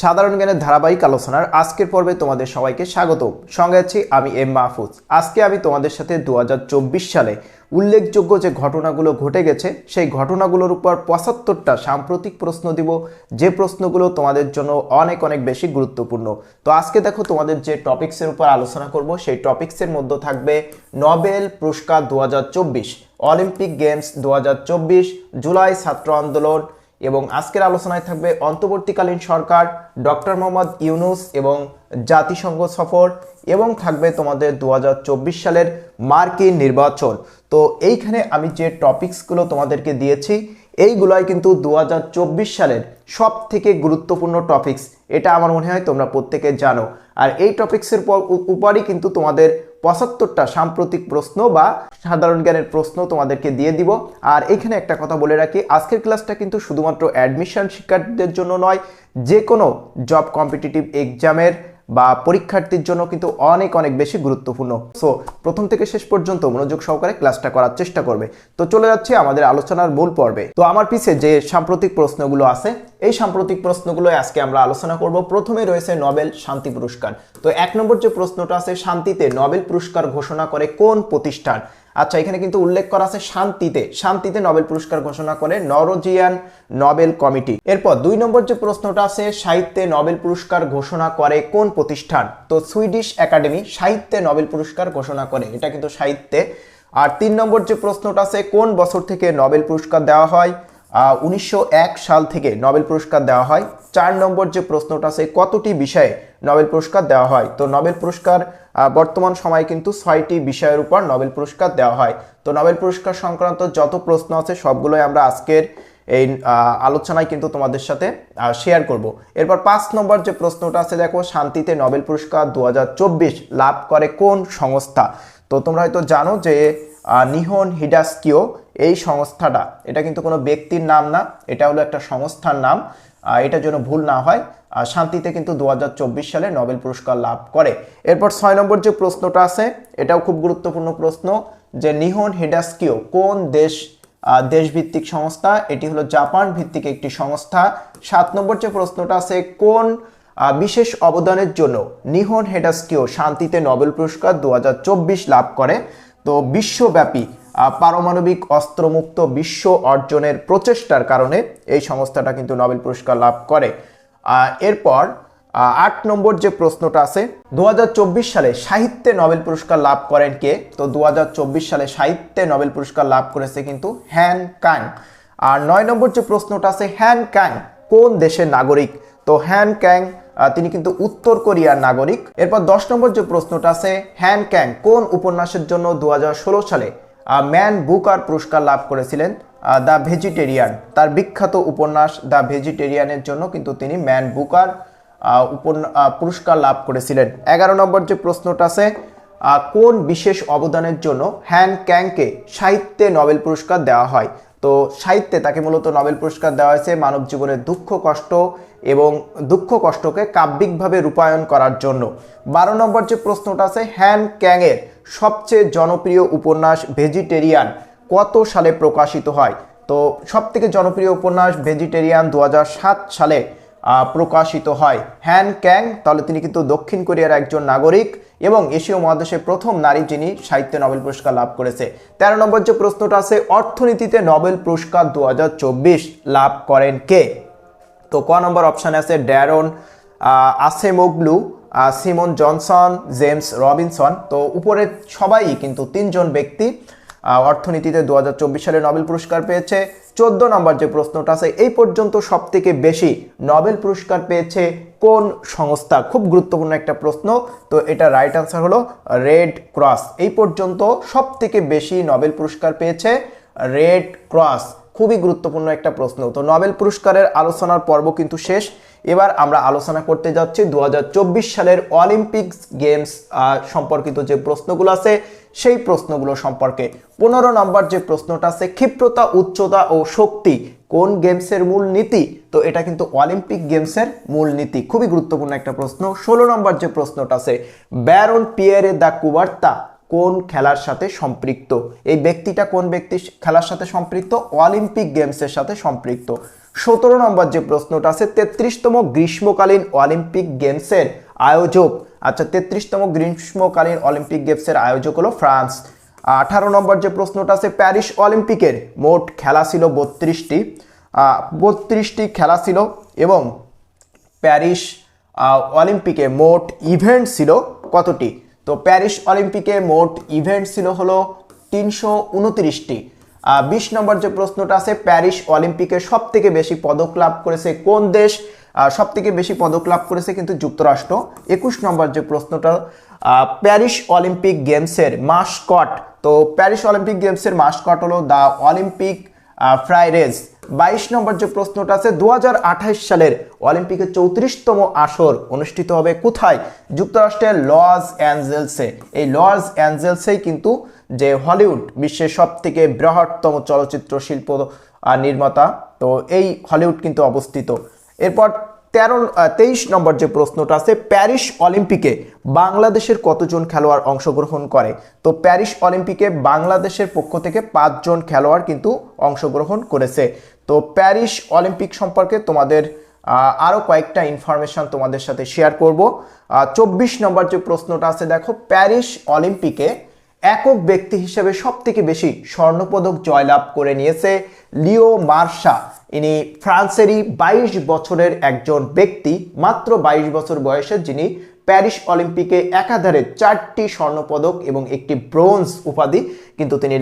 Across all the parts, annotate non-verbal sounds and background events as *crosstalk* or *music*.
সাধারণ জ্ঞানের ধারাবাহিক আলোচনার আজকের পর্বে তোমাদের সবাইকে স্বাগত। সঙ্গে আছি আমি এম মাহফুজ। আজকে আমি তোমাদের সাথে দু হাজার চব্বিশ সালে উল্লেখযোগ্য যে ঘটনাগুলো ঘটে গেছে, সেই ঘটনাগুলোর উপর পঁচাত্তরটা সাম্প্রতিক প্রশ্ন দিব। যে প্রশ্নগুলো তোমাদের জন্য অনেক অনেক বেশি গুরুত্বপূর্ণ। তো আজকে দেখো তোমাদের যে টপিক্সের উপর আলোচনা করব, সেই টপিক্সের মধ্যে থাকবে নোবেল পুরস্কার দু হাজার চব্বিশ, অলিম্পিক গেমস দু হাজার চব্বিশ, জুলাই ছাত্র আন্দোলন এবং আজকের আলোচনায় থাকবে অন্তর্বর্তীকালীন সরকার, ডক্টর মোহাম্মদ ইউনুস এবং জাতিসংঘ সফর এবং থাকবে তোমাদের দু হাজার চব্বিশ সালের মার্কিন নির্বাচন। তো এইখানে আমি যে টপিকসগুলো তোমাদেরকে দিয়েছি, এইগুলাই কিন্তু দু হাজার চব্বিশ সালের সব থেকে গুরুত্বপূর্ণ টপিকস। এটা আমার মনে হয় তোমরা প্রত্যেকে জানো। আর এই টপিক্সের উপরই কিন্তু তোমাদের পঁচাত্তরটা সাম্প্রতিক প্রশ্ন বা সাধারণ জ্ঞানের প্রশ্ন তোমাদেরকে দিয়ে দিব। আর এখানে একটা কথা বলে রাখি, আজকের ক্লাসটা কিন্তু শুধুমাত্র অ্যাডমিশন শিক্ষার্থীদের জন্য নয় যে কোনো জব কম্পিটিটিভ এক্সামের বা পরীক্ষার্থীর জন্য কিন্তু অনেক অনেক বেশি গুরুত্বপূর্ণ। সো প্রথম থেকে শেষ পর্যন্ত মনোযোগ সহকারে ক্লাসটা করার চেষ্টা করবে। তো চলে যাচ্ছে আমাদের আলোচনার মূল পর্বে। তো আমার পিছে যে সাম্প্রতিক প্রশ্নগুলো আছে, এই সাম্প্রতিক প্রশ্নগুলো আজকে আমরা আলোচনা করব। প্রথমে রয়েছে নোবেল শান্তি পুরস্কার। তো এক নম্বর যে প্রশ্নটা আছে, শান্তিতে নোবেল পুরস্কার ঘোষণা করে কোন প্রতিষ্ঠান? আচ্ছা এখানে কিন্তু উল্লেখ করা আছে শান্তিতে। শান্তিতে নোবেল পুরস্কার ঘোষণা করে নরজিয়ান নোবেল কমিটি। এরপর দুই নম্বর যে প্রশ্নটা আছে, সাহিত্যে নোবেল পুরস্কার ঘোষণা করে কোন প্রতিষ্ঠান? তো সুইডিশ একাডেমি সাহিত্যে নোবেল পুরস্কার ঘোষণা করে। এটা কিন্তু সাহিত্যে। আর তিন নম্বর যে প্রশ্নটা আছে, কোন বছর থেকে নোবেল পুরস্কার দেওয়া হয়? উনিশশো এক সাল থেকে নোবেল পুরস্কার দেওয়া হয়। চার নম্বর যে প্রশ্নটা আছে, কতটি বিষয়ে নোবেল পুরস্কার দেওয়া হয়? তো নোবেল পুরস্কার বর্তমান সময়ে কিন্তু ছয়টি বিষয়ের উপর নোবেল পুরস্কার দেওয়া হয়। তো নোবেল পুরস্কার সংক্রান্ত যত প্রশ্ন আছে, সবগুলোই আমরা আজকের এই আলোচনায় কিন্তু তোমাদের সাথে শেয়ার করব। এরপর পাঁচ নম্বর যে প্রশ্নটা আছে, দেখো, শান্তিতে নোবেল পুরস্কার দু হাজার চব্বিশ লাভ করে কোন সংস্থা? তো তোমরা হয়তো জানো যে নিহন হিডাস্কিও এই সংস্থাটা, এটা কিন্তু কোনো ব্যক্তির নাম না, এটা হলো একটা সংস্থার নাম এটা যেন ভুল না হয় শান্তিতে কিন্তু দু হাজার চব্বিশ সালে নোবেল পুরস্কার লাভ করে। এরপর ছয় নম্বর যে প্রশ্নটা আছে, এটাও খুব গুরুত্বপূর্ণ প্রশ্ন যে নিহন হেডাস্কিও কোন দেশ দেশভিত্তিক সংস্থা? এটি হলো জাপান ভিত্তিক একটি সংস্থা। সাত নম্বর যে প্রশ্নটা আছে, কোন বিশেষ অবদানের জন্য নিহন হেডাস্কিও শান্তিতে নোবেল পুরস্কার দু হাজার চব্বিশ লাভ করে? তো বিশ্বব্যাপী পারমাণবিক অস্ত্রমুক্ত বিশ্ব অর্জনের প্রচেষ্টার কারণে এই সংস্থাটা কিন্তু নোবেল পুরস্কার লাভ করে। এরপর আট নম্বর যে প্রশ্নটা আছে দু হাজার চব্বিশ সালে সাহিত্যে নোবেল পুরস্কার লাভ করেন কে? তো দু হাজার চব্বিশ সালে সাহিত্যে নোবেল পুরস্কার লাভ করেছে কিন্তু হ্যান ক্যাং আর নয় নম্বর যে প্রশ্নটা আছে, হ্যান ক্যাং কোন দেশের নাগরিক? তো হ্যান ক্যাং তিনি কিন্তু উত্তর কোরিয়ার নাগরিক। এরপর দশ নম্বর যে প্রশ্নটা আছে, হ্যান ক্যাং কোন উপন্যাসের জন্য দু হাজার ষোলো সালে ম্যান বুকার পুরস্কার লাভ করেছিলেন দ্য ভেজিটেরিয়ান। তার বিখ্যাত উপন্যাস দ্য ভেজিটেরিয়ানের জন্য কিন্তু তিনি ম্যান বুকার পুরস্কার লাভ করেছিলেন। এগারো নম্বর যে প্রশ্নটা আছে কোন বিশেষ অবদানের জন্য হ্যান ক্যাংকে সাহিত্যে নোবেল পুরস্কার দেওয়া হয়? তো সাহিত্যে তাকে মূলত নোবেল পুরস্কার দেওয়া হয়েছে মানব জীবনের দুঃখ, কষ্ট এবং দুঃখ, কষ্টকে কাব্যিকভাবে রূপায়ণ করার জন্য। বারো নম্বর যে প্রশ্নটা আছে, হ্যান ক্যাংয়ের সবচেয়ে জনপ্রিয় উপন্যাস ভেজিটেরিয়ান কত সালে প্রকাশিত হয়? তো সবথেকে জনপ্রিয় উপন্যাস ভেজিটেরিয়ান দু হাজার সাত সালে প্রকাশিত হয়। হ্যান ক্যাং, তাহলে তিনি কিন্তু দক্ষিণ কোরিয়ার একজন নাগরিক এবং এশীয় মহাদেশের প্রথম নারী যিনি সাহিত্যে নোবেল পুরস্কার লাভ করেছে। তেরো নম্বর যে প্রশ্নটা আছে, অর্থনীতিতে নোবেল পুরস্কার দু হাজার চব্বিশ লাভ করেন কে? তো ক নম্বর অপশানে আছে, Daron Acemoglu Simon Johnson, James Robinson. তো উপরে সবাই কিন্তু তিনজন ব্যক্তি অর্থনীতিতে দু হাজার চব্বিশ সালে নোবেল পুরস্কার পেয়েছে। চোদ্দ নম্বর যে প্রশ্নটা আছে, এই পর্যন্ত সব থেকে বেশি নোবেল পুরস্কার পেয়েছে কোন সংস্থা? খুব গুরুত্বপূর্ণ একটা প্রশ্ন। তো এটা রাইট আনসার হলো রেড ক্রস এই পর্যন্ত সব থেকে বেশি নোবেল পুরস্কার পেয়েছে রেড ক্রস খুবই গুরুত্বপূর্ণ একটা প্রশ্ন। তো নোবেল পুরস্কারের আলোচনার পর্ব কিন্তু শেষ। এবার আমরা আলোচনা করতে যাচ্ছি দু হাজার চব্বিশ সালের অলিম্পিক্স গেমস সম্পর্কিত যে প্রশ্নগুলো আছে, সেই প্রশ্নগুলো সম্পর্কে। পনেরো নম্বর যে প্রশ্নটা আছে, ক্ষিপ্রতা, উচ্চতা ও শক্তি কোন গেমসের মূল নীতি? তো এটা কিন্তু অলিম্পিক গেমসের মূল নীতি। খুবই গুরুত্বপূর্ণ একটা প্রশ্ন। ষোলো নম্বর যে প্রশ্নটা আছে, ব্যারন পিয়ারে দ্য কুবার্তা কোন খেলার সাথে সম্পৃক্ত? এই ব্যক্তিটা কোন ব্যক্তি খেলার সাথে সম্পৃক্ত? অলিম্পিক গেমসের সাথে সম্পৃক্ত। সতেরো নম্বর যে প্রশ্নটা আছে, তেত্রিশতম গ্রীষ্মকালীন অলিম্পিক গেমসের আয়োজক। আচ্ছা তেত্রিশতম গ্রীষ্মকালীন অলিম্পিক গেমসের আয়োজক হলো ফ্রান্স। আঠারো নম্বর যে প্রশ্নটা আছে, প্যারিস অলিম্পিকের মোট খেলা ছিল বত্রিশটি। বত্রিশটি খেলা ছিল এবং প্যারিস অলিম্পিকে মোট ইভেন্ট ছিল কতটি? তো প্যারিস অলিম্পিকে মোট ইভেন্ট ছিল হলো তিনশো উনত্রিশটি। বিশ নম্বর যে প্রশ্নটা আছে, প্যারিস অলিম্পিকে সব থেকে বেশি পদক লাভ করেছে কোন দেশ? সব থেকে বেশি পদক লাভ করেছে কিন্তু যুক্তরাষ্ট্র। একুশ নম্বর যে প্রশ্নটা প্যারিস অলিম্পিক গেমসের মাস্কট। তো প্যারিস অলিম্পিক গেমসের মাস্কট হলো দ্য অলিম্পিক ফ্রাই রেস। বাইশ নম্বর যে প্রশ্নটা আছে দু সালের অলিম্পিকের চৌত্রিশতম আসর অনুষ্ঠিত হবে কোথায়? যুক্তরাষ্ট্রের লস অ্যাঞ্জেলসে। এই লস অ্যাঞ্জেলসেই কিন্তু যে হলিউড বিশ্বের সব থেকে বৃহত্তম চলচ্চিত্র শিল্প নির্মাতা, তো এই হলিউড কিন্তু অবস্থিত। এরপর তেরো তেইশ নম্বর যে প্রশ্নটা আছে, প্যারিস অলিম্পিকে বাংলাদেশের কতজন খেলোয়াড় অংশগ্রহণ করে? তো প্যারিস অলিম্পিকে বাংলাদেশের পক্ষ থেকে পাঁচজন খেলোয়াড় কিন্তু অংশগ্রহণ করেছে। তো প্যারিস অলিম্পিক সম্পর্কে তোমাদের আরও কয়েকটা ইনফরমেশন তোমাদের সাথে শেয়ার করব। চব্বিশ নম্বর যে প্রশ্নটা আছে, দেখো, প্যারিস অলিম্পিকে একক ব্যক্তি হিসেবে সব থেকে বেশি স্বর্ণপদক জয়লাভ করে নিয়েছে লিও মার্শা। ইনি ফ্রান্সেরই বাইশ বছরের একজন ব্যক্তি, মাত্র বাইশ বছর বয়সের যিনি প্যারিস অলিম্পিকে একাধারে চারটি স্বর্ণপদক এবং একটি ব্রোঞ্জ উপাধি কিন্তু তিনি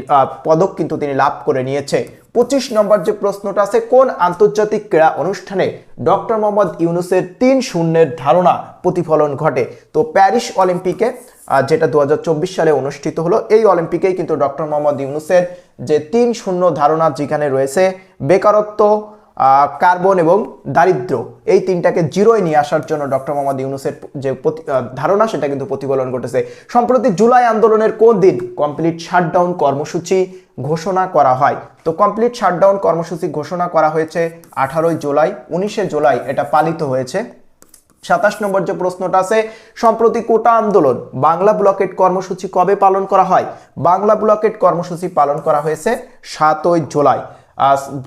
পদক কিন্তু তিনি লাভ করে নিয়েছে। পঁচিশ নম্বর যে প্রশ্নটা আছে, কোন আন্তর্জাতিক ক্রীড়া অনুষ্ঠানে ডক্টর মোহাম্মদ ইউনুসের তিন শূন্যের ধারণা প্রতিফলন ঘটে? তো প্যারিস অলিম্পিকে যেটা দু হাজার চব্বিশ সালে অনুষ্ঠিত হলো, এই অলিম্পিকেই কিন্তু ডক্টর মোহাম্মদ ইউনুসের যে তিন শূন্য ধারণা যেখানে রয়েছে, বেকারত্ব কার্বন এবং দারিদ্র, এই তিনটাকে জিরোয় নিয়ে আসার জন্য ডক্টর মোহাম্মদ ইউনুসের যে ধারণা সেটা কিন্তু প্রতিফলন ঘটেছে। সম্প্রতি জুলাই আন্দোলনের কোন দিন কমপ্লিট শাটডাউন কর্মসূচি ঘোষণা করা হয়? তো কমপ্লিট শাটডাউন কর্মসূচি ঘোষণা করা হয়েছে আঠারোই জুলাই, উনিশে জুলাই এটা পালিত হয়েছে। সাতাশ নম্বর যে প্রশ্নটা আছে, সম্প্রতি কোটা আন্দোলন বাংলা ব্লকেট কর্মসূচি কবে পালন করা হয়? বাংলা ব্লকেট কর্মসূচি পালন করা হয়েছে সাতই জুলাই।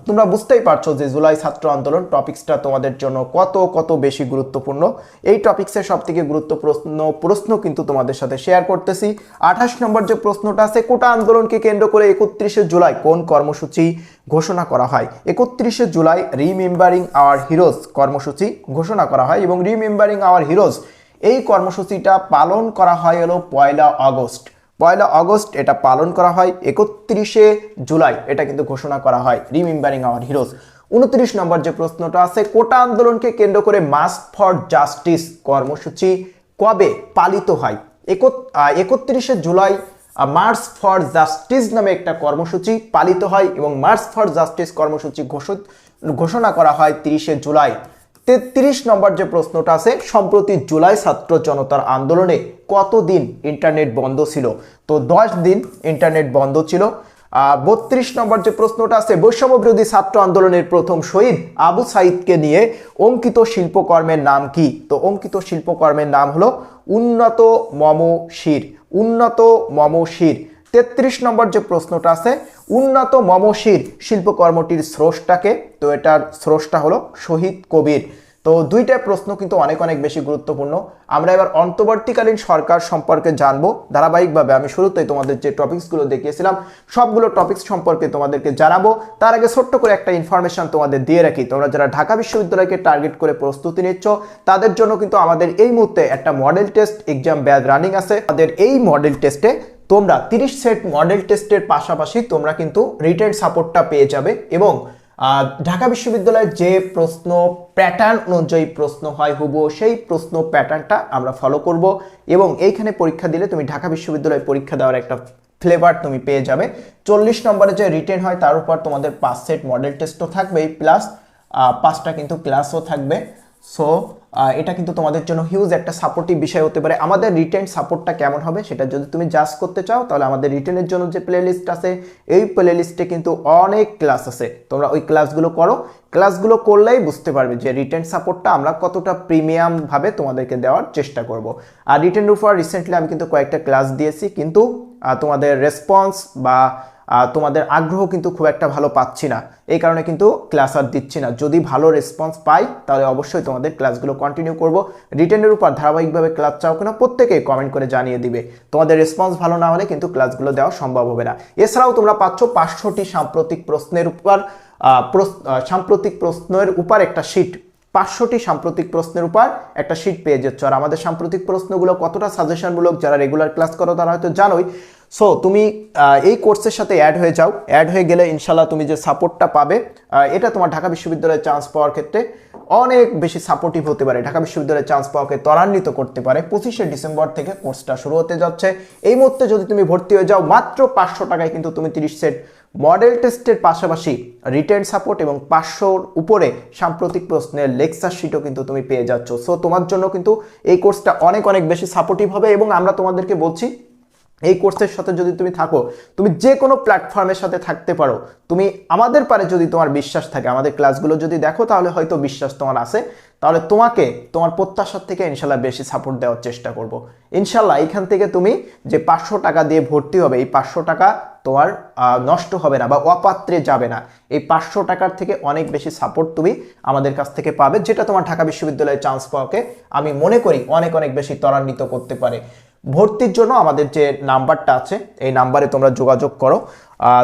তোমরা বুঝতেই পারছ যে জুলাই ছাত্র আন্দোলন টপিক্সটা তোমাদের জন্য কত কত বেশি গুরুত্বপূর্ণ। এই টপিক্সের সব থেকে গুরুত্বপূর্ণ প্রশ্ন কিন্তু তোমাদের সাথে শেয়ার করতেছি। আঠাশ নম্বর যে প্রশ্নটা আছে, কোটা আন্দোলনকে কেন্দ্র করে একত্রিশে জুলাই কোন কর্মসূচি ঘোষণা করা হয়? একত্রিশে জুলাই রিমেম্বারিং আওয়ার হিরোজ কর্মসূচি ঘোষণা করা হয় এবং রিমেম্বারিং আওয়ার হিরোজ এই কর্মসূচিটা পালন করা হয় হলো পয়লা আগস্ট। পয়লা আগস্ট এটা পালন করা হয়, একত্রিশে জুলাই এটা কিন্তু ঘোষণা করা হয়, রিমেম্বারিং আওয়ার হিরোজ। উনত্রিশ নম্বর যে প্রশ্নটা আছে, কোটা আন্দোলনকে কেন্দ্র করে মাস্ক ফর জাস্টিস কর্মসূচি কবে পালিত হয়? একত্রিশে জুলাই মার্চ ফর জাস্টিস নামে একটা কর্মসূচি পালিত হয় এবং মার্চ ফর জাস্টিস কর্মসূচি ঘোষণা করা হয় তিরিশে জুলাই। তেত্রিশ নম্বর যে প্রশ্নটা আছে, সম্প্রতি জুলাই ছাত্র জনতার আন্দোলনে কতদিন ইন্টারনেট বন্ধ ছিল? তো দশ দিন ইন্টারনেট বন্ধ ছিল। আর বত্রিশ নম্বর যে প্রশ্নটা আছে, বৈষম্য বিরোধী ছাত্র আন্দোলনের প্রথম শহীদ আবু সাইদকে নিয়ে অঙ্কিত শিল্পকর্মের নাম কি? তো অঙ্কিত শিল্পকর্মের নাম হলো উন্নত মম শির উন্নত মম শির তেত্রিশ নম্বর যে প্রশ্নটা আছে, উন্নত মমশির শিল্পকর্মটির স্রষ্টাকে, তো এটার স্রষ্টা হলো শহীদ কবির। তো দুইটা প্রশ্ন কিন্তু অনেক অনেক বেশি গুরুত্বপূর্ণ। আমরা এবার অন্তর্বর্তীকালীন সরকার সম্পর্কে জানব। ধারাবাহিকভাবে আমি শুরুতেই তোমাদের যে টপিকসগুলো দেখিয়েছিলাম, সবগুলো টপিকস সম্পর্কে তোমাদেরকে জানাব। তার আগে ছোট্ট করে একটা ইনফরমেশন তোমাদের দিয়ে রাখি। তোমরা যারা ঢাকা বিশ্ববিদ্যালয়কে টার্গেট করে প্রস্তুতি নিচ্ছ, তাদের জন্য কিন্তু আমাদের এই মুহূর্তে একটা model test exam batch running আছে। আমাদের এই মডেল টেস্টে তোমরা 30 সেট মডেল টেস্টের পাশাপাশি তোমরা কিন্তু রিটেন সাপোর্টটা পেয়ে যাবে এবং ঢাকা বিশ্ববিদ্যালয়ের যে প্রশ্ন প্যাটার্ন অনুযায়ী প্রশ্ন হয় হুবহু সেই প্রশ্ন প্যাটার্নটা আমরা ফলো করব এবং এইখানে পরীক্ষা দিলে তুমি ঢাকা বিশ্ববিদ্যালয়ে পরীক্ষা দেওয়ার একটা ফ্লেভার তুমি পেয়ে যাবে। চল্লিশ নম্বরে যে রিটেন হয় তার উপর তোমাদের পাঁচ সেট মডেল টেস্টও থাকবে প্লাস পাঁচটা কিন্তু ক্লাসও থাকবে। সো এটা কিন্তু তোমাদের জন্য হিউজ একটা সাপোর্টিভ বিষয় হতে পারে। আমাদের রিটেন সাপোর্টটা কেমন হবে সেটা যদি তুমি জাজ করতে চাও, তাহলে আমাদের রিটেনের জন্য যে প্লে লিস্ট আছে, এই প্লে লিস্টে কিন্তু অনেক ক্লাস আছে। তোমরা ওই ক্লাসগুলো করো। ক্লাসগুলো করলেই বুঝতে পারবে যে রিটেন সাপোর্টটা আমরা কতটা প্রিমিয়াম ভাবে তোমাদেরকে দেওয়ার চেষ্টা করব। আর রিটেনের উপর রিসেন্টলি আমি কিন্তু কয়েকটা ক্লাস দিয়েছি, কিন্তু তোমাদের রেসপন্স বা তোমাদের আগ্রহ কিন্তু খুব একটা ভালো পাচ্ছি না। এই কারণে কিন্তু ক্লাস আর দিচ্ছি না। যদি ভালো রেসপন্স পাই, তাহলে অবশ্যই তোমাদের ক্লাসগুলো কন্টিনিউ করব। রিটেনের উপর ধারাবাহিকভাবে ক্লাস চাও কিনা, প্রত্যেকে কমেন্ট করে জানিয়ে দিবে। তোমাদের রেসপন্স ভালো না হলে কিন্তু ক্লাসগুলো দেওয়া সম্ভব হবে না। এছাড়াও তোমরা পাচ্ছ পাঁচশোটি সাম্প্রতিক প্রশ্নের উপর সাম্প্রতিক প্রশ্নের উপর একটা শিট পাঁচশোটি সাম্প্রতিক প্রশ্নের উপর একটা শিট পেয়ে যাচ্ছ। আর আমাদের সাম্প্রতিক প্রশ্নগুলো কতটা সাজেশনমূলক যারা রেগুলার ক্লাস করো, তারা হয়তো জানোই। সো তুমি এই কোর্সের সাথে অ্যাড হয়ে যাও। অ্যাড হয়ে গেলে ইনশাল্লাহ তুমি যে সাপোর্টটা পাবে এটা তোমার ঢাকা বিশ্ববিদ্যালয়ে চান্স পাওয়ার ক্ষেত্রে অনেক বেশি সাপোর্টিভ হতে পারে। ঢাকা বিশ্ববিদ্যালয়ে চান্স পাওয়াকে ত্বরান্বিত করতে পারে। পঁচিশে ডিসেম্বর থেকে কোর্সটা শুরু হতে যাচ্ছে। এই মুহূর্তে যদি তুমি ভর্তি হয়ে যাও, মাত্র পাঁচশো টাকায় কিন্তু তুমি তিরিশ সেট মডেল টেস্টের পাশাপাশি রিটেন সাপোর্ট এবং পাঁচশোর উপরে সাম্প্রতিক প্রশ্নের লেকচার শিটও কিন্তু তুমি পেয়ে যাচ্ছ। সো তোমার জন্য কিন্তু এই কোর্সটা অনেক অনেক বেশি সাপোর্টিভ হবে এবং আমরা তোমাদেরকে বলছি এই কোর্সের সাথে যদি তুমি থাকো, তুমি যে কোনো প্ল্যাটফর্মের সাথে থাকতে পারো, তুমি আমাদের পারে যদি তোমার বিশ্বাস থাকে, আমাদের ক্লাসগুলো যদি দেখো, তাহলে হয়তো বিশ্বাস তোমার আছে। তাহলে তোমাকে, তোমার প্রত্যাশার থেকে ইনশাল্লাহ বেশি সাপোর্ট দেওয়ার চেষ্টা করব। ইনশাল্লাহ এখান থেকে তুমি যে পাঁচশো টাকা দিয়ে ভর্তি হবে, এই পাঁচশো টাকা তোমার নষ্ট হবে না বা অপাত্রে যাবে না। এই পাঁচশো টাকার থেকে অনেক বেশি সাপোর্ট তুমি আমাদের কাছ থেকে পাবে, যেটা তোমার ঢাকা বিশ্ববিদ্যালয়ে চান্স পাওয়াকে আমি মনে করি অনেক অনেক বেশি ত্বরান্বিত করতে পারে। ভর্তির জন্য আমাদের যে নাম্বারটা আছে, এই নাম্বারে তোমরা যোগাযোগ করো।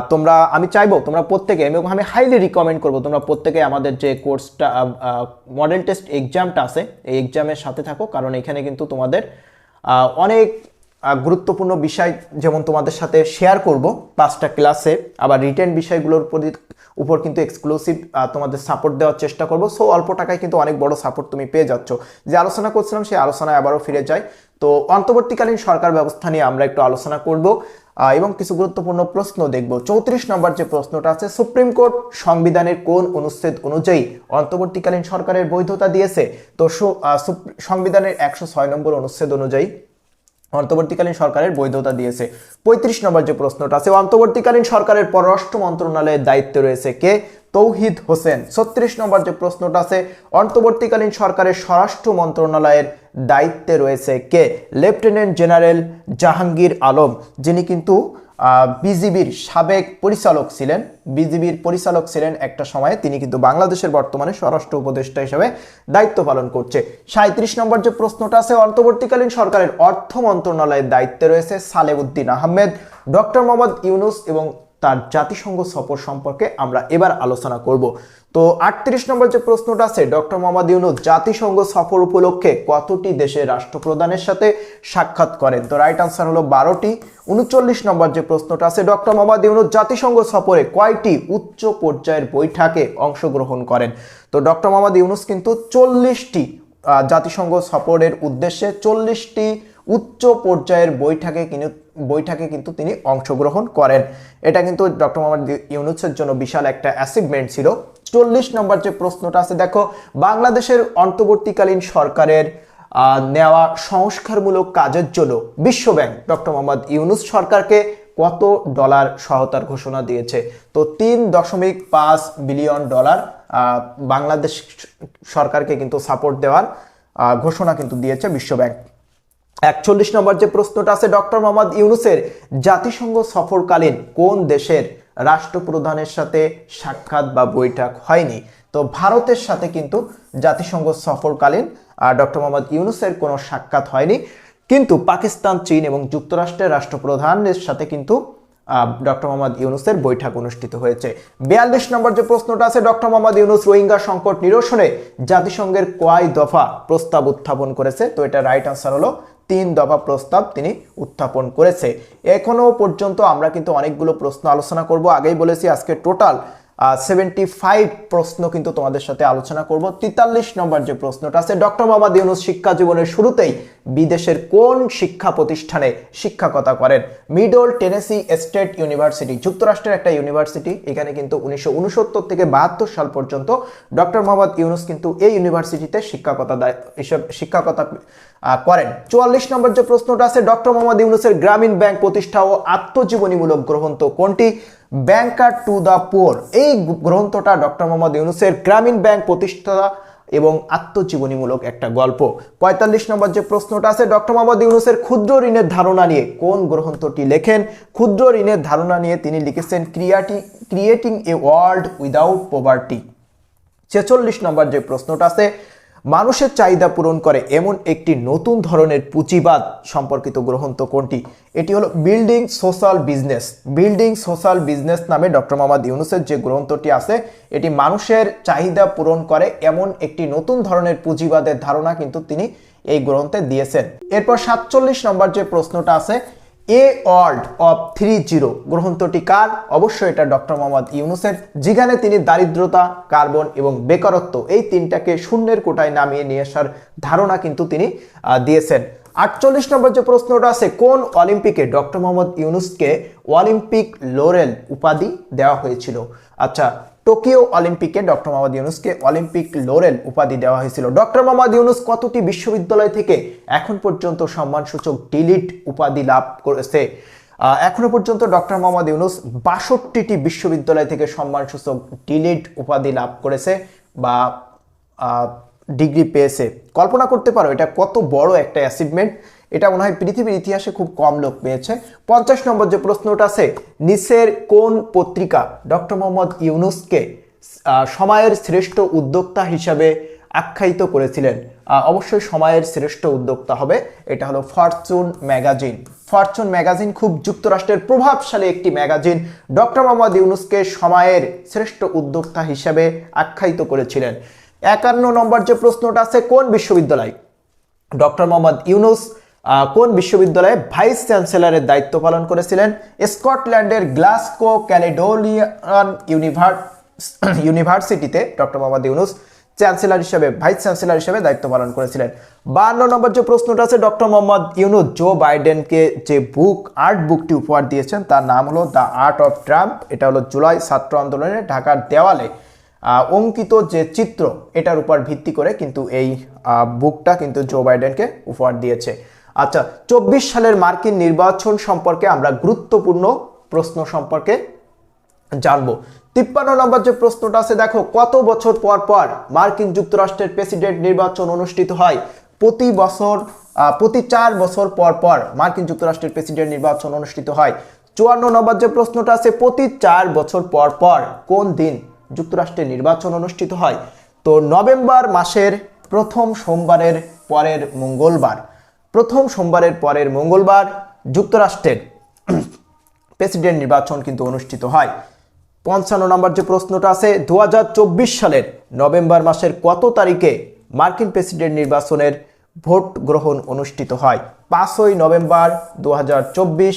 তোমরা, আমি চাইব তোমরা প্রত্যেকে এবং আমি হাইলি রিকমেন্ড করব তোমরা প্রত্যেকে আমাদের যে কোর্সটা মডেল টেস্ট এক্সামটা আছে, এই এক্সামের সাথে থাকো, কারণ এখানে কিন্তু তোমাদের অনেক গুরুত্বপূর্ণ বিষয় যেমন তোমাদের সাথে শেয়ার করব। পাঁচটা ক্লাসে আবার রিটেন বিষয়গুলোর উপর- উপর কিন্তু এক্সক্লুসিভ তোমাদের সাপোর্ট দেওয়ার চেষ্টা করব। সো অল্প টাকায় কিন্তু অনেক বড় সাপোর্ট তুমি পেয়ে যাচ্ছ। যে আলোচনা করছিলাম, সেই আলোচনায় আবারও ফিরে যাই। তো, অন্তর্বর্তীকালীন সরকার ব্যবস্থা নিয়ে আমরা একটু আলোচনা করব এবং কিছু গুরুত্বপূর্ণ প্রশ্ন দেখব। চৌত্রিশ নম্বর যে প্রশ্নটা আছে, সুপ্রিম কোর্ট সংবিধানের কোন অনুচ্ছেদ অনুযায়ী অন্তর্বর্তীকালীন সরকারের বৈধতা দিয়েছে? তো সংবিধানের একশো ছয় নম্বর অনুচ্ছেদ অনুযায়ী অন্তর্বর্তীকালীন সরকারের বৈধতা দিয়েছে। পঁয়ত্রিশ নম্বর যে প্রশ্নটা আছে, অন্তর্বর্তীকালীন সরকারের পররাষ্ট্র মন্ত্রণালয়ের দায়িত্ব রয়েছে কে? তৌহিদ হোসেন। ছত্রিশ নম্বর যে প্রশ্নটা আছে, অন্তর্বর্তীকালীন সরকারের স্বরাষ্ট্র মন্ত্রণালয়ের দায়িত্বে রয়েছে কে? Lieutenant general Jahangir Alam. যিনি কিন্তু বিজিবির সাবেক পরিচালক ছিলেন, বিজিবির পরিচালক ছিলেন একটা সময়ে তিনি কিন্তু বাংলাদেশের বর্তমানে স্বরাষ্ট্র উপদেষ্টা হিসেবে দায়িত্ব পালন করছে। সাঁত্রিশ নম্বর যে প্রশ্নটা আছে, অন্তর্বর্তীকালীন সরকারের অর্থ মন্ত্রণালয়ের দায়িত্বে রয়েছে সালেউদ্দিন আহমেদ, ডক্টর মোহাম্মদ ইউনুস এবং তার জাতিসংঘ সফর সম্পর্কে আমরা এবার আলোচনা করব। তো আটত্রিশ নম্বর যে প্রশ্নটা আছে, ডক্টর মোহাম্মদ ইউনুস জাতিসংঘ সফর উপলক্ষে কতটি দেশের রাষ্ট্রপ্রধানের সাথে সাক্ষাৎ করেন? তো রাইট আনসার হলো বারোটি। উনচল্লিশ নম্বর যে প্রশ্নটা আছে, ডক্টর মোহাম্মদ ইউনুস জাতিসংঘ সফরে কয়টি উচ্চ পর্যায়ের বৈঠকে অংশগ্রহণ করেন? তো ডক্টর মোহাম্মদ ইউনুস কিন্তু চল্লিশটি জাতিসংঘ সফরের উদ্দেশ্যে চল্লিশটি উচ্চ পর্যায়ের বৈঠকে কিন্তু বৈঠকে কিন্তু তিনি অংশগ্রহণ করেন। এটা কিন্তু ডক্টর মোহাম্মদ ইউনুসের জন্য বিশাল একটা অ্যাচিভমেন্ট ছিল। চল্লিশ নম্বর যে প্রশ্নটা আছে, দেখো, বাংলাদেশের অন্তর্বর্তীকালীন সরকারের নেওয়া সংস্কারমূলক কাজের জন্য বিশ্বব্যাংক ডক্টর মোহাম্মদ ইউনুস সরকারকে কত ডলার সহায়তার ঘোষণা দিয়েছে? তো তিন দশমিক পাঁচ বিলিয়ন ডলার বাংলাদেশ সরকারকে কিন্তু সাপোর্ট দেওয়ার ঘোষণা কিন্তু দিয়েছে বিশ্বব্যাংক একচল্লিশ নম্বর যে প্রশ্নটা আছে, ডক্টর মোহাম্মদ ইউনুসের জাতিসংঘ সফরকালীন কোন দেশের রাষ্ট্রপ্রধানের সাথে সাক্ষাৎ বা বৈঠক হয়নি? তো ভারতের সাথে কিন্তু জাতিসংঘ সফরকালীন ডক্টর মোহাম্মদ ইউনুসের কোনো সাক্ষাৎ হয়নি। কিন্তু পাকিস্তান, চীন এবং যুক্তরাষ্ট্রের রাষ্ট্রপ্রধানের সাথে কিন্তু ডক্টর মোহাম্মদ ইউনুসের বৈঠক অনুষ্ঠিত হয়েছে। বিয়াল্লিশ নম্বর যে প্রশ্নটা আছে, ডক্টর মোহাম্মদ ইউনুস রোহিঙ্গা সংকট নিরসনে জাতিসংঘের কয় দফা প্রস্তাব উত্থাপন করেছে? তো এটা রাইট আনসার হলো তিন দফা প্রস্তাব তিনি উত্থাপন করেছে। এখনও পর্যন্ত আমরা কিন্তু অনেকগুলো প্রশ্ন আলোচনা করব। আগেই বলেছি আজকে টোটাল সেভেন্টি ফাইভ প্রশ্ন কিন্তু তোমাদের সাথে আলোচনা করব। তেতাল্লিশ নম্বর যে প্রশ্নটা আছে, ডক্টর মোহাম্মদ ইউনুস শিক্ষা জীবনের শুরুতেই বিদেশের কোন শিক্ষা প্রতিষ্ঠানে শিক্ষকতা করেন? মিডল টেনেসি স্টেট ইউনিভার্সিটি, যুক্তরাষ্ট্রের একটা ইউনিভার্সিটি, এখানে কিন্তু উনিশশো উনসত্তর থেকে বাহাত্তর সাল পর্যন্ত ডক্টর মোহাম্মদ ইউনুস কিন্তু এই ইউনিভার্সিটিতে শিক্ষকতা দায়- হিসেবে শিক্ষকতা করেন। চুয়াল্লিশ নম্বর যে প্রশ্নটা আছে, ডক্টর মোহাম্মদ ইউনুসের গ্রামীণ ব্যাংক প্রতিষ্ঠা ও আত্মজীবনীমূলক গ্রন্থ কোনটি? ব্যাংকার টু দ্য পোর এই গ্রন্থটা ডক্টর মোহাম্মদ ইউনুসের গ্রামীণ ব্যাংক প্রতিষ্ঠা এবং আত্মজীবনীমূলক একটা গল্প। পঁয়তাল্লিশ নম্বর যে প্রশ্নটা আছে, ডক্টর মোহাম্মদ ইউনুসের ক্ষুদ্র ঋণের ধারণা নিয়ে, কোন গ্রন্থটি লেখেন? ক্ষুদ্র ঋণের ধারণা নিয়ে তিনি লিখেছেন, ক্রিয়াটি creating a world without poverty ছেচল্লিশ নম্বর যে প্রশ্নটা আছে মানুষের চাহিদা পূরণ করে এমন একটি নতুন ধরনের পুঁজিবাদ সম্পর্কিত গ্রন্থ কোনটি? এটি হলো building social business. Building social business নামে ডক্টর মোহাম্মদ ইউনুসের যে গ্রন্থটি আছে, এটি মানুষের চাহিদা পূরণ করে এমন একটি নতুন ধরনের পুঁজিবাদের ধারণা কিন্তু তিনি এই গ্রন্থে দিয়েছেন। এরপর সাতচল্লিশ নম্বর যে প্রশ্নটা আছে a world of three zero গ্রন্থটি কার? অবশ্যই এটা ডক্টর মোহাম্মদ ইউনুসের। যেখানে তিনি দারিদ্রতা, কার্বন এবং বেকারত্ব এই তিনটাকে শূন্যের কোটায় নামিয়ে নিয়ে আসার ধারণা কিন্তু তিনি দিয়েছেন। আটচল্লিশ নম্বর যে প্রশ্নটা আছে, কোন অলিম্পিকে ডক্টর মোহাম্মদ ইউনুসকে অলিম্পিক লোরেল উপাধি দেওয়া হয়েছিল? আচ্ছা টোকিও অলিম্পিকে ডক্টর মোহাম্মদ ইউনুসকে অলিম্পিক লোরেল উপাধি দেওয়া হয়েছিল। ডক্টর মোহাম্মদ ইউনুস কতটি বিশ্ববিদ্যালয় থেকে এখন পর্যন্ত সম্মানসূচক ডিলিট উপাধি লাভ করেছে? এখনও পর্যন্ত ডক্টর মোহাম্মদ ইউনুস বাষট্টিটি বিশ্ববিদ্যালয় থেকে সম্মানসূচক ডিলিট উপাধি লাভ করেছে বা ডিগ্রি পেয়েছে। কল্পনা করতে পারো, এটা কত বড় একটা অ্যাচিভমেন্ট এটা মনে হয় পৃথিবীর ইতিহাসে খুব কম লোক পেয়েছে। পঞ্চাশ নম্বর যে প্রশ্নটা আছে, নিসের কোন পত্রিকা ডক্টর মোহাম্মদ ইউনুসকে সময়ের শ্রেষ্ঠ উদ্যোক্তা হিসাবে আখ্যায়িত করেছিলেন? অবশ্যই সময়ের শ্রেষ্ঠ উদ্যোক্তা হবে। এটা হলো ফরচুন ম্যাগাজিন। ফরচুন ম্যাগাজিন খুব যুক্তরাষ্ট্রের প্রভাবশালী একটি ম্যাগাজিন। ডক্টর মোহাম্মদ ইউনুসকে সময়ের শ্রেষ্ঠ উদ্যোক্তা হিসাবে আখ্যায়িত করেছিলেন। একান্ন নম্বর যে প্রশ্নটা আছে, কোন বিশ্ববিদ্যালয়? ডক্টর মোহাম্মদ ইউনুস কোন বিশ্ববিদ্যালয়ে ভাইস চ্যান্সেলরের দায়িত্ব পালন করেছিলেন? স্কটল্যান্ডের গ্লাসকো ক্যালেডোনিয়ান ইউনিভার *clears throat* ইউনিভার্সিটিতে ডক্টর মোহাম্মদ ইউনুস চ্যান্সেলর হিসেবে, ভাইস চ্যান্সেলর হিসেবে দায়িত্ব পালন করেছিলেন। বান্ন নম্বর যে প্রশ্নটা আছে, ডক্টর মোহাম্মদ ইউনুস, জো বাইডেনকে যে বুক, আর্ট বুকটি উপহার দিয়েছেন, তার নাম হলো দ্য আর্ট অফ ট্রাম্প। এটা হলো জুলাই ছাত্র আন্দোলনে ঢাকার দেওয়ালে অঙ্কিত যে চিত্র, এটার উপর ভিত্তি করে কিন্তু এই বুকটা কিন্তু জো বাইডেনকে উপহার দিয়েছে। আচ্ছা চব্বিশ সালের মার্কিন নির্বাচন সম্পর্কে আমরা গুরুত্বপূর্ণ প্রশ্ন সম্পর্কে জানব। তিপ্পান্ন নম্বর যে প্রশ্নটা আছে, দেখো, কত বছর পর পর মার্কিন যুক্তরাষ্ট্রের প্রেসিডেন্ট নির্বাচন অনুষ্ঠিত হয়? প্রতি বছর প্রতি চার বছর পর পর মার্কিন যুক্তরাষ্ট্রের প্রেসিডেন্ট নির্বাচন অনুষ্ঠিত হয়। চুয়ান্ন নম্বর যে প্রশ্নটা আছে, প্রতি চার বছর পর পর কোন দিন যুক্তরাষ্ট্রে নির্বাচন অনুষ্ঠিত হয়? তো নভেম্বর মাসের প্রথম সোমবারের পরের মঙ্গলবার। প্রথম সোমবারের পরের মঙ্গলবার যুক্তরাষ্ট্রের প্রেসিডেন্ট নির্বাচন কিন্তু অনুষ্ঠিত হয়। পঞ্চান্ন নম্বর যে প্রশ্নটা আছে দু হাজার চব্বিশ সালের নভেম্বর মাসের কত তারিখে মার্কিন প্রেসিডেন্ট নির্বাচনের ভোট গ্রহণ অনুষ্ঠিত হয়? পাঁচই নভেম্বর দু হাজার চব্বিশ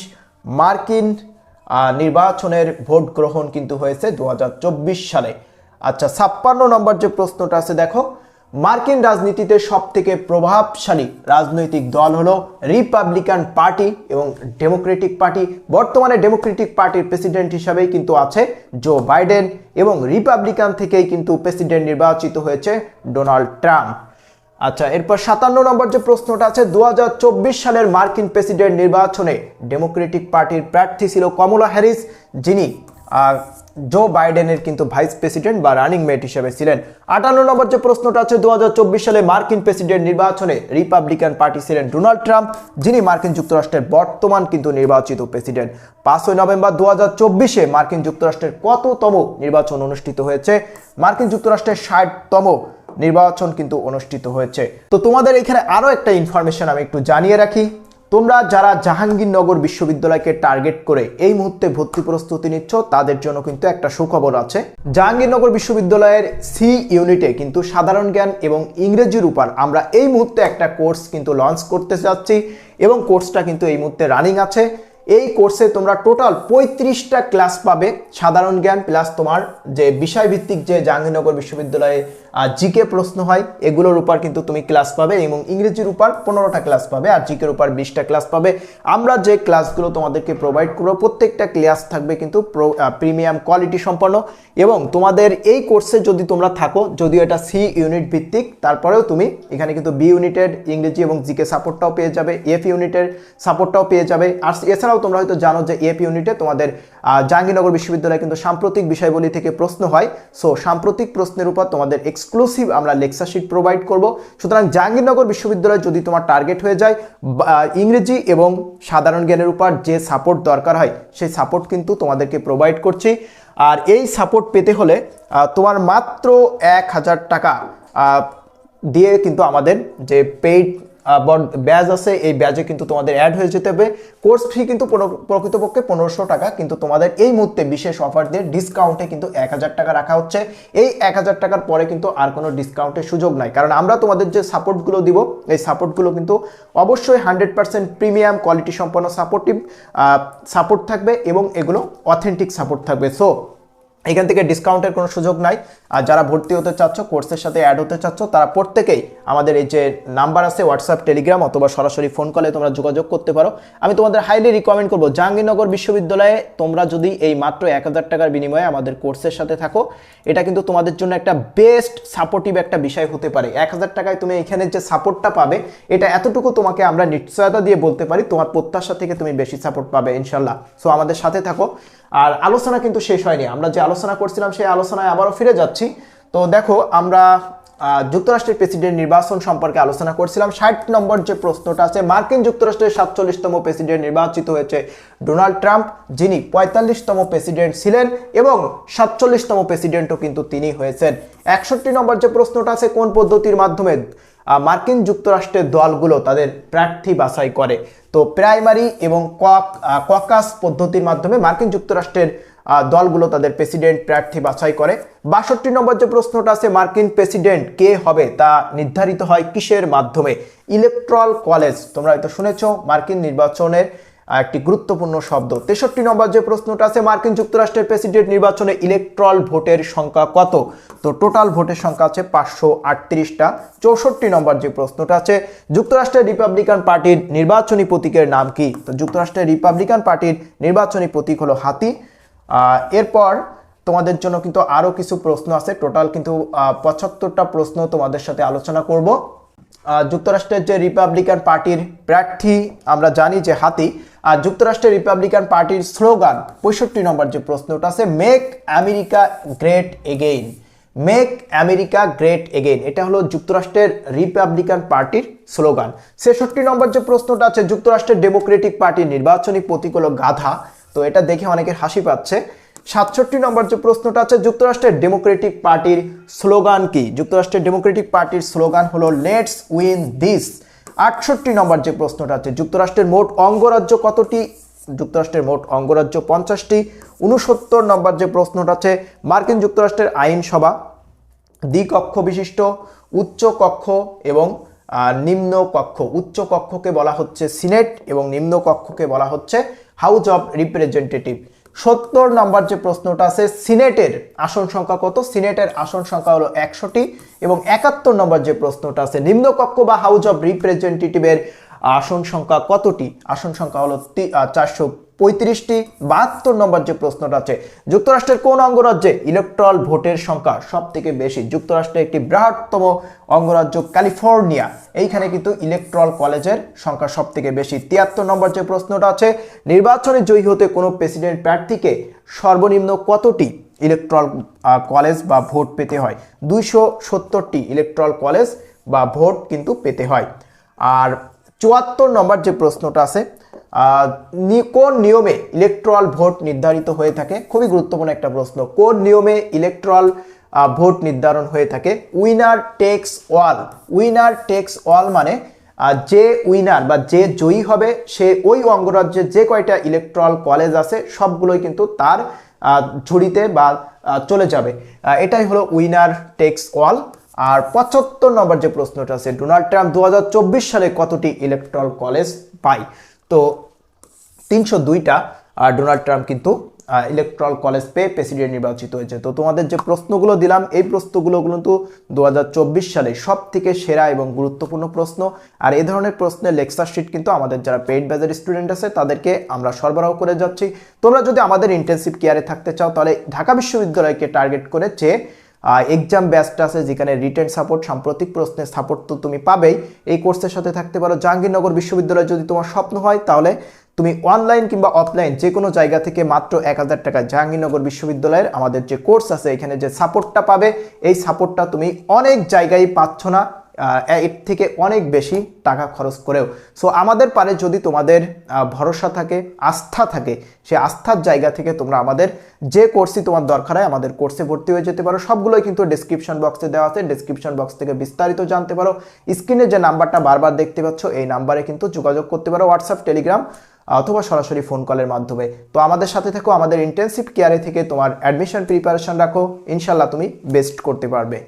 মার্কিন নির্বাচনের ভোট গ্রহণ কিন্তু হয়েছে দু হাজার চব্বিশ সালে। আচ্ছা ছাপ্পান্ন নম্বর যে প্রশ্নটা আছে, দেখো মার্কিন রাজনীতিতে সব থেকে প্রভাবশালী রাজনৈতিক দল হলো রিপাবলিকান পার্টি এবং ডেমোক্রেটিক পার্টি। বর্তমানে ডেমোক্রেটিক পার্টির প্রেসিডেন্ট হিসাবেই কিন্তু আছে জো বাইডেন এবং রিপাবলিকান থেকেই কিন্তু প্রেসিডেন্ট নির্বাচিত হয়েছে ডোনাল্ড ট্রাম্প। আচ্ছা এরপর সাতান্ন নম্বর যে প্রশ্নটা আছে দু হাজার চব্বিশ সালের মার্কিন প্রেসিডেন্ট নির্বাচনে ডেমোক্রেটিক পার্টির প্রার্থী ছিল কমলা হ্যারিস, যিনি জো বাইডেনের কিন্তু ভাইস প্রেসিডেন্ট বা রানিং মেট হিসেবে ছিলেন। আটান্ন নম্বর যে প্রশ্নটা আছে দুই হাজার চব্বিশ সালে মার্কিন প্রেসিডেন্ট নির্বাচনে রিপাবলিকান পার্টি ছিলেন ডোনাল্ড ট্রাম্প যিনি মার্কিন যুক্তরাষ্ট্রের বর্তমান কিন্তু নির্বাচিত প্রেসিডেন্ট পাঁচই নভেম্বর দু চব্বিশে মার্কিন যুক্তরাষ্ট্রের কততম নির্বাচন অনুষ্ঠিত হয়েছে? মার্কিন যুক্তরাষ্ট্রের ষাটতম নির্বাচন কিন্তু অনুষ্ঠিত হয়েছে। তো তোমাদের এখানে আরও একটা ইনফরমেশন আমি একটু জানিয়ে রাখি। তোমরা যারা জাহাঙ্গীরনগর বিশ্ববিদ্যালয়কে টার্গেট করে এই মুহূর্তে ভর্তি প্রস্তুতি নিচ্ছ, তাদের জন্য কিন্তু একটা সুখবর আছে। জাহাঙ্গীরনগর বিশ্ববিদ্যালয়ের সি ইউনিটে কিন্তু সাধারণ জ্ঞান এবং ইংরেজির উপর আমরা এই মুহূর্তে একটা কোর্স কিন্তু লঞ্চ করতে যাচ্ছি এবং কোর্সটা কিন্তু এই মুহূর্তে রানিং আছে। এই কোর্সে তোমরা টোটাল পঁয়ত্রিশটা ক্লাস পাবে সাধারণ জ্ঞান প্লাস তোমার যে বিষয়ভিত্তিক যে জাহাঙ্গীরনগর বিশ্ববিদ্যালয়ে জিকে প্রশ্ন হয়, এগুলোর উপর কিন্তু তুমি ক্লাস পাবে এবং ইংরেজির উপর পনেরোটা ক্লাস পাবে আর জিকের উপর বিশটা ক্লাস পাবে। আমরা যে ক্লাসগুলো তোমাদেরকে প্রোভাইড করব, প্রত্যেকটা ক্লাস থাকবে কিন্তু প্রিমিয়াম কোয়ালিটি সম্পন্ন এবং তোমাদের এই কোর্সে যদি তোমরা থাকো, যদিও এটা সি ইউনিট ভিত্তিক, তারপরেও তুমি এখানে কিন্তু বি ইউনিটের ইংরেজি এবং জিকে সাপোর্টটাও পেয়ে যাবে এফ ইউনিটের সাপোর্টটাও পেয়ে যাবে। আর এছাড়াও তোমরা হয়তো জানো যে এফ ইউনিটে তোমাদের জাহাঙ্গীরনগর বিশ্ববিদ্যালয়ে কিন্তু সাম্প্রতিক বিষয়বলী থেকে প্রশ্ন হয়। সো সাম্প্রতিক প্রশ্নের উপর তোমাদের এক্সক্লুসিভ আমরা লেকচার শিট প্রোভাইড করব। সুতরাং জাহাঙ্গীরনগর বিশ্ববিদ্যালয় যদি তোমার টার্গেট হয়ে যায় ইংরেজি এবং সাধারণ জ্ঞানের উপর যে সাপোর্ট দরকার হয়, সেই সাপোর্ট কিন্তু তোমাদেরকে প্রোভাইড করছি। আর এই সাপোর্ট পেতে হলে তোমার মাত্র এক হাজার টাকা দিয়ে কিন্তু আমাদের যে পেইড ব্যাজ আছে, এই ব্যাজে কিন্তু তোমাদের অ্যাড হয়ে যেতে হবে। কোর্স ফি কিন্তু প্রকৃতপক্ষে পনেরোশো টাকা, কিন্তু তোমাদের এই মুহূর্তে বিশেষ অফার দিয়ে ডিসকাউন্টে কিন্তু এক হাজার টাকা রাখা হচ্ছে। এই এক হাজার টাকার পরে কিন্তু আর কোনো ডিসকাউন্টের সুযোগ নাই। কারণ আমরা তোমাদের যে সাপোর্টগুলো দিব, এই সাপোর্টগুলো কিন্তু অবশ্যই হান্ড্রেড পার্সেন্ট প্রিমিয়াম কোয়ালিটি সম্পন্ন সাপোর্টিভ সাপোর্ট থাকবে এবং এগুলো অথেন্টিক সাপোর্ট থাকবে। সো এখান থেকে ডিসকাউন্টের কোনো সুযোগ নাই। আর যারা ভর্তি হতে চাচ্ছ কোর্সের সাথে অ্যাড হতে চাচ্ছ, তারা প্রত্যেকেই আমাদের এই যে নাম্বার আছে হোয়াটসঅ্যাপ টেলিগ্রাম অথবা সরাসরি ফোন কলে তোমরা যোগাযোগ করতে পারো। আমি তোমাদের হাইলি রিকমেন্ড করব, জাহাঙ্গীরনগর বিশ্ববিদ্যালয়ে তোমরা যদি এই মাত্র এক হাজার টাকার বিনিময়ে আমাদের কোর্সের সাথে থাকো, এটা কিন্তু তোমাদের জন্য একটা বেস্ট সাপোর্টিভ একটা বিষয় হতে পারে। এক হাজার টাকায় তুমি এখানে যে সাপোর্টটা পাবে, এটা এতটুকু তোমাকে আমরা নিশ্চয়তা দিয়ে বলতে পারি, তোমার প্রত্যাশা থেকে তুমি বেশি সাপোর্ট পাবে, ইনশাল্লাহ। সো আমাদের সাথে থাকো। আর আলোচনা কিন্তু শেষ হয়নি। আমরা যে আলোচনা করছিলাম, সেই আলোচনায় আবারও ফিরে যাচ্ছি। তো দেখো, আমরা যুক্তরাষ্ট্রের প্রেসিডেন্ট নির্বাচন সম্পর্কে আলোচনা করছিলাম। ষাট নম্বর যে প্রশ্নটা আছে, মার্কিন যুক্তরাষ্ট্রের সাতচল্লিশতম প্রেসিডেন্ট নির্বাচিত হয়েছে ডোনাল্ড ট্রাম্প, যিনি পঁয়তাল্লিশতম প্রেসিডেন্ট ছিলেন এবং সাতচল্লিশতম প্রেসিডেন্টও কিন্তু তিনি হয়েছেন। একষট্টি নম্বর যে প্রশ্নটা আছে, কোন পদ্ধতির মাধ্যমে মার্কিন যুক্তরাষ্ট্রের দলগুলো তাদের প্রার্থী বাছাই করে। তো প্রাইমারি এবং কক ককাস পদ্ধতির মাধ্যমে মার্কিন যুক্তরাষ্ট্রের দলগুলো তাদের প্রেসিডেন্ট প্রার্থী বাছাই করে। বাষট্টি নম্বর যে প্রশ্নটা আছে, মার্কিন প্রেসিডেন্ট কে হবে, তা নির্ধারিত হয় কিসের মাধ্যমে? ইলেকট্রাল কলেজ, তোমরা হয়তো শুনেছ, মার্কিন নির্বাচনের একটি গুরুত্বপূর্ণ শব্দ। তেষট্টি নম্বর যে প্রশ্নটা আছে, মার্কিন যুক্তরাষ্ট্রের প্রেসিডেন্ট নির্বাচনে ইলেকট্রাল ভোটের সংখ্যা কত? তো টোটাল ভোটের সংখ্যা আছে পাঁচশো আটত্রিশটা। চৌষট্টি নম্বর যে প্রশ্নটা আছে, যুক্তরাষ্ট্রের রিপাবলিকান পার্টির নির্বাচনী প্রতীকের নাম কি? তো যুক্তরাষ্ট্রের রিপাবলিকান পার্টির নির্বাচনী প্রতীক হলো হাতি। এরপর তোমাদের জন্য কিন্তু আরও কিছু প্রশ্ন আছে। টোটাল কিন্তু পঁচাত্তরটা প্রশ্ন তোমাদের সাথে আলোচনা করব। যুক্তরাষ্ট্রের যে রিপাবলিকান পার্টির প্রার্থী, আমরা জানি যে হাতি আর যুক্তরাষ্ট্রের রিপাবলিকান পার্টির স্লোগান পঁয়ষট্টি নম্বর যে প্রশ্নটা আছে make America great again make America great again এটা হলো যুক্তরাষ্ট্রের রিপাবলিকান পার্টির স্লোগান ছেষট্টি নম্বর যে প্রশ্নটা আছে, যুক্তরাষ্ট্রের ডেমোক্রেটিক পার্টির নির্বাচনী প্রতীক হলো গাধা। তো এটা দেখে অনেকের হাসি পাচ্ছে। সাতষট্টি নম্বর যে প্রশ্নটা আছে, যুক্তরাষ্ট্রের ডেমোক্রেটিক পার্টির স্লোগান কি? যুক্তরাষ্ট্রের ডেমোক্রেটিক পার্টির স্লোগান হলো লেটস উইন দিস আটষট্টি নম্বর যে প্রশ্নটা আছে, যুক্তরাষ্ট্রের মোট অঙ্গরাজ্য কতটি? যুক্তরাষ্ট্রের মোট অঙ্গরাজ্য পঞ্চাশটি। উনসত্তর নম্বর যে প্রশ্নটা আছে, মার্কিন যুক্তরাষ্ট্রের আইনসভা, দ্বিকক্ষ বিশিষ্ট, উচ্চ কক্ষ এবং নিম্ন কক্ষ। উচ্চ কক্ষকে বলা হচ্ছে সিনেট এবং নিম্ন কক্ষকে বলা হচ্ছে হাউস অফ রিপ্রেজেন্টেটিভ। সত্তর নম্বর যে প্রশ্নটা আছে, সিনেটের আসন সংখ্যা কত? সিনেটের আসন সংখ্যা হলো একশোটি এবং একাত্তর নম্বর যে প্রশ্নটা আছে, নিম্নকক্ষ বা হাউস অফ রিপ্রেজেন্টেটিভের আসন সংখ্যা কতটি? আসন সংখ্যা হলো চারশো পঁয়ত্রিশটি, বাহাত্তর নম্বর যে প্রশ্নটা আছে, যুক্তরাষ্ট্রের কোন অঙ্গরাজ্যে ইলেকট্রাল ভোটের সংখ্যা সব থেকে বেশি? যুক্তরাষ্ট্রের একটি বৃহত্তম অঙ্গরাজ্য, ক্যালিফোর্নিয়া। এইখানে কিন্তু ইলেকট্রাল কলেজের সংখ্যা সব থেকে বেশি। তিয়াত্তর নম্বর যে প্রশ্নটা আছে, নির্বাচনে জয়ী হতে কোনো প্রেসিডেন্ট প্রার্থীকে সর্বনিম্ন কতটি ইলেকট্রাল কলেজ বা ভোট পেতে হয়? দুইশো সত্তরটি ইলেকট্রাল কলেজ বা ভোট কিন্তু পেতে হয়। আর চুয়াত্তর নম্বর যে প্রশ্নটা আছে কোন নিয়মে ইলেকট্রাল ভোট নির্ধারিত হয়ে থাকে? খুবই গুরুত্বপূর্ণ একটা প্রশ্ন। কোন নিয়মে ইলেকট্রাল ভোট নির্ধারণ হয়ে থাকে? Winner takes all winner takes all মানে যে উইনার বা যে জয়ী হবে, সে ওই অঙ্গরাজ্যের যে কয়টা ইলেকট্রাল কলেজ আছে, সবগুলোই কিন্তু তার ঝুড়িতে বা চলে যাবে। এটাই হলো উইনার টেক্স ওয়াল আর পঁচাত্তর নম্বর যে প্রশ্নটা আছে, ডোনাল্ড ট্রাম্প দু হাজার চব্বিশ সালে কতটি ইলেকট্রাল কলেজ পায়? তো তিনশো দুইটা ডোনাল্ড ট্রাম্প কিন্তু ইলেকট্রাল কলেজ পেয়ে প্রেসিডেন্ট নির্বাচিত হয়েছে। তো তোমাদের যে প্রশ্নগুলো দিলাম, এই প্রশ্নগুলো কিন্তু দু হাজার চব্বিশ সালে সব থেকে সেরা এবং গুরুত্বপূর্ণ প্রশ্ন। আর এই ধরনের প্রশ্নের লেকচার শিট কিন্তু আমাদের যারা পেইড ব্যাজের স্টুডেন্ট আছে, তাদেরকে আমরা সরবরাহ করে যাচ্ছি। তোমরা যদি আমাদের ইন্টেন্সিভ কেয়ারে থাকতে চাও, তাহলে ঢাকা বিশ্ববিদ্যালয়কে টার্গেট করে যে এক্সাম ব্যাচটা আছে যেখানে রিটেন সাপোর্ট সাম্প্রতিক প্রশ্নের সাপোর্ট তো তুমি পাবেই। এই কোর্সের সাথে থাকতে পারো। জাহাঙ্গীরনগর বিশ্ববিদ্যালয় যদি তোমার স্বপ্ন হয়, তাহলে তুমি অনলাইন কিংবা অফলাইন যে কোনো জায়গা থেকে মাত্র এক হাজার টাকা জাহাঙ্গীরনগর বিশ্ববিদ্যালয়ের আমাদের যে কোর্স আছে, এখানে যে সাপোর্টটা পাবে, এই সাপোর্টটা তুমি অনেক জায়গায় পাচ্ছ না। এর থেকে অনেক বেশি টাকা খরচ করেও। সো আমাদের পারে যদি তোমাদের ভরসা থাকে, আস্থা থাকে, সে আস্থার জায়গা থেকে তোমরা আমাদের যে কোর্সই তোমার দরকার হয়, আমাদের কোর্সে ভর্তি হয়ে যেতে পারো। সবগুলোই কিন্তু ডিসক্রিপশন বক্সে দেওয়া আছে। ডিসক্রিপশন বক্স থেকে বিস্তারিত জানতে পারো। স্ক্রিনে যে নাম্বারটা বারবার দেখতে পাচ্ছ, এই নাম্বারে কিন্তু যোগাযোগ করতে পারো হোয়াটসঅ্যাপ টেলিগ্রাম অথবা সরাসরি ফোন কলের মাধ্যমে। তো আমাদের সাথে থেকো, আমাদের ইন্টেন্সিভ কেয়ারে থেকে তোমার অ্যাডমিশন প্রিপারেশন রাখো। ইনশাল্লাহ তুমি বেস্ট করতে পারবে।